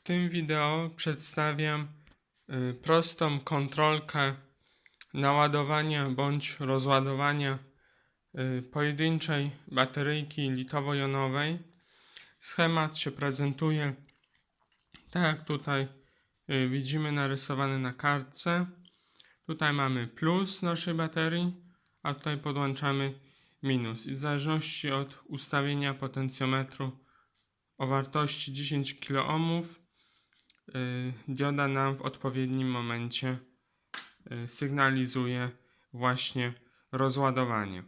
W tym wideo przedstawiam y, prostą kontrolkę naładowania bądź rozładowania y, pojedynczej bateryjki litowo-jonowej. Schemat się prezentuje tak jak tutaj y, widzimy narysowany na kartce. Tutaj mamy plus naszej baterii, a tutaj podłączamy minus. I w zależności od ustawienia potencjometru o wartości 10 kΩ y, dioda nam w odpowiednim momencie y, sygnalizuje właśnie rozładowanie.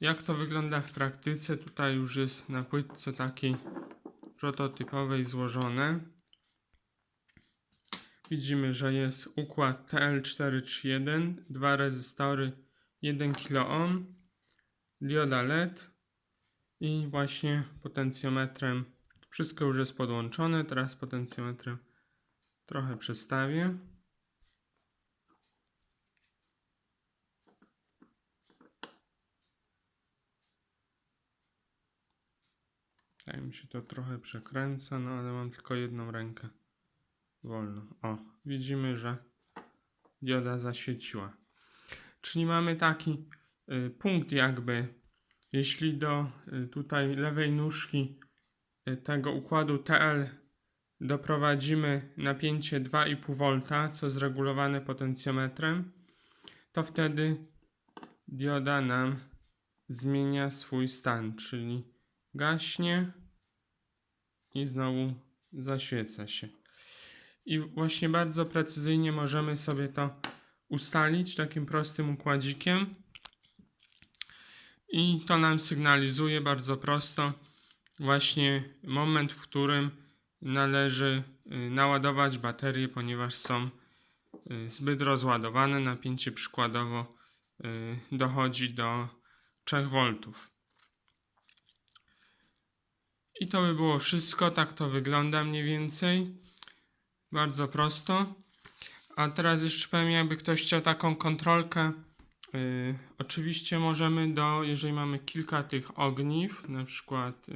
Jak to wygląda w praktyce? Tutaj już jest na płytce takiej prototypowej złożone. Widzimy, że jest układ TL431, dwa rezystory 1 kΩ, dioda LED i właśnie potencjometrem. Wszystko już jest podłączone. Teraz potencjometrem trochę przestawię. Tak mi się to trochę przekręca, no ale mam tylko jedną rękę wolną. O, widzimy, że dioda zaświeciła. Czyli mamy taki y, punkt jakby, jeśli do y, tutaj lewej nóżki tego układu TL doprowadzimy napięcie 2,5 V, co jest regulowane potencjometrem, to wtedy dioda nam zmienia swój stan, czyli gaśnie i znowu zaświeca się. I właśnie bardzo precyzyjnie możemy sobie to ustalić takim prostym układzikiem. I to nam sygnalizuje bardzo prosto właśnie moment, w którym należy y, naładować baterie, ponieważ są y, zbyt rozładowane. Napięcie przykładowo y, dochodzi do 3 V. I to by było wszystko. Tak to wygląda mniej więcej. Bardzo prosto. A teraz jeszcze powiem, jakby ktoś chciał taką kontrolkę. Yy, oczywiście możemy do, jeżeli mamy kilka tych ogniw, na przykład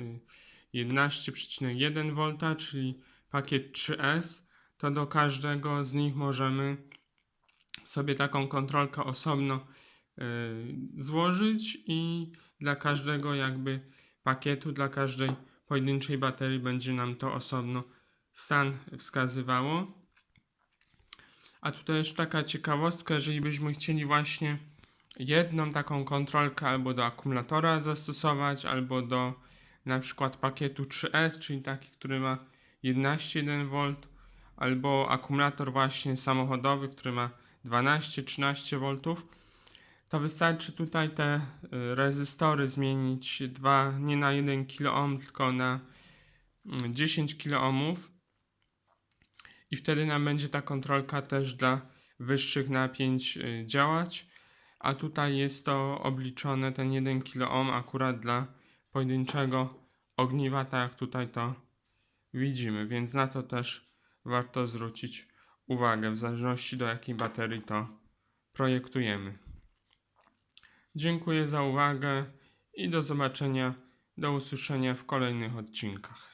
yy, 11,1 V, czyli pakiet 3S, to do każdego z nich możemy sobie taką kontrolkę osobno yy, złożyć i dla każdego jakby pakietu, dla każdej pojedynczej baterii będzie nam to osobno stan wskazywało. A tutaj jeszcze taka ciekawostka, jeżeli byśmy chcieli właśnie jedną taką kontrolkę albo do akumulatora zastosować, albo do na przykład pakietu 3S, czyli taki, który ma 11,1 V, albo akumulator właśnie samochodowy, który ma 12-13 V, to wystarczy tutaj te y, rezystory zmienić dwa, nie na 1 kΩ, tylko na mm, 10 kΩ i wtedy nam będzie ta kontrolka też dla wyższych napięć y, działać. A tutaj jest to obliczone ten 1 kΩ akurat dla pojedynczego ogniwa, tak jak tutaj to widzimy, więc na to też warto zwrócić uwagę w zależności do jakiej baterii to projektujemy. Dziękuję za uwagę i do zobaczenia, do usłyszenia w kolejnych odcinkach.